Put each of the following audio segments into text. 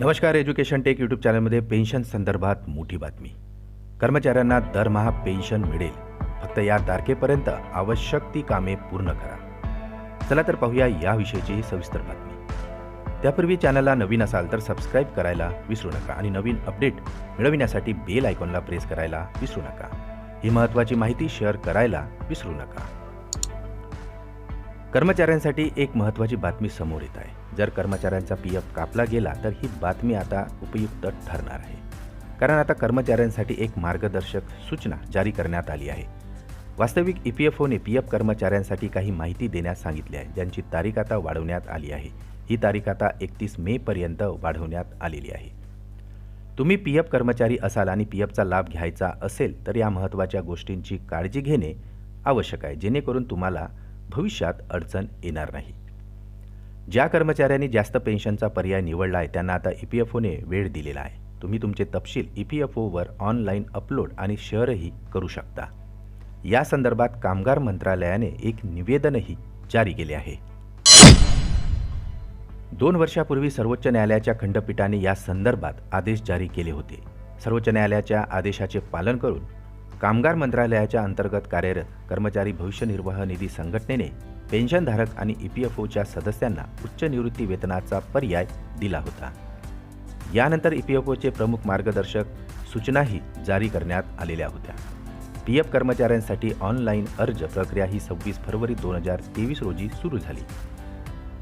नमस्कार education tech YouTube चॅनलमध्ये pension संदर्भात मोठी बातमी. कर्मचाऱ्यांना दरमहा पेन्शन मिळेल. फक्त या तारखेपर्यंत आवश्यक ती कामे पूर्ण करा. चला तर पाहूया याविषयीची सविस्तर बातमी. त्यापूर्वी चॅनलला नवीन असाल तर सबस्क्राईब करायला विसरू नका आणि नवीन अपडेट मिळविण्यासाठी बेल आयकॉनला प्रेस करायला विसरू नका. ही महत्त्वाची माहिती शेअर करायला विसरू नका. कर्मचाऱ्यांसाठी एक महत्त्वाची बातमी समोर येत आहे. जर कर्मचाऱ्यांचा पी एफ कापला गेला तर ही बातमी आता उपयुक्त ठरणार आहे. कारण आता कर्मचाऱ्यांसाठी एक मार्गदर्शक सूचना जारी करण्यात आली आहे. वास्तविक ई पी एफ ओने पी एफ कर्मचाऱ्यांसाठी काही माहिती देण्यास सांगितली आहे ज्यांची तारीख आता वाढवण्यात आली आहे. ही तारीख आता एकतीस मेपर्यंत वाढवण्यात आलेली आहे. तुम्ही पी एफ कर्मचारी असाल आणि पी एफचा लाभ घ्यायचा असेल तर या महत्त्वाच्या गोष्टींची काळजी घेणे आवश्यक आहे जेणेकरून तुम्हाला भविष्यात अडचण येणार नाही. ज्या कर्मचाऱ्यांनी जास्त पेन्शनचा पर्याय निवडला आहे त्यांना आता ई पी एफ ओने वेळ दिलेला आहे. तुम्ही तुमचे तपशील ई पी एफ ओवर ऑनलाईन अपलोड आणि शेअरही करू शकता. या संदर्भात कामगार मंत्रालयाने एक निवेदनही जारी केले आहे. दोन वर्षापूर्वी सर्वोच्च न्यायालयाच्या खंडपीठाने या संदर्भात आदेश जारी केले होते. सर्वोच्च न्यायालयाच्या आदेशाचे पालन करून कामगार मंत्रालयाच्या अंतर्गत कार्यरत कर्मचारी भविष्य निर्वाह निधी संघटनेने पेन्शनधारक आणि ई पी एफ ओच्या सदस्यांना उच्च निवृत्ती वेतनाचा पर्याय दिला होता. यानंतर ई पी एफ ओचे प्रमुख मार्गदर्शक सूचनाही जारी करण्यात आलेल्या होत्या. पी एफ कर्मचाऱ्यांसाठी ऑनलाईन अर्ज प्रक्रिया ही सव्वीस फरवरी दोन हजार तेवीस रोजी सुरू झाली.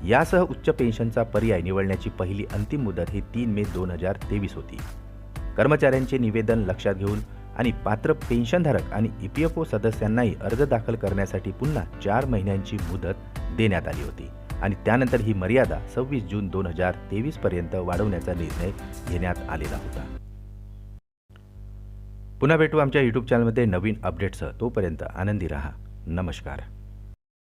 यासह उच्च पेन्शनचा पर्याय निवडण्याची पहिली अंतिम मुदत ही तीन मे दोन हजार तेवीस होती. कर्मचाऱ्यांचे निवेदन लक्षात घेऊन आणि पात्र पेन्शनधारक आणि ई पी एफ ओ सदस्यांनाही अर्ज दाखल करण्यासाठी पुन्हा चार महिन्यांची मुदत देण्यात आली होती. आणि त्यानंतर ही मर्यादा सव्वीस जून दोन हजार तेवीसपर्यंत वाढवण्याचा निर्णय घेण्यात आलेला होता. पुन्हा भेटू आमच्या यूट्यूब चॅनलमध्ये नवीन अपडेट्ससह तोपर्यंत आनंदी रहा. नमस्कार.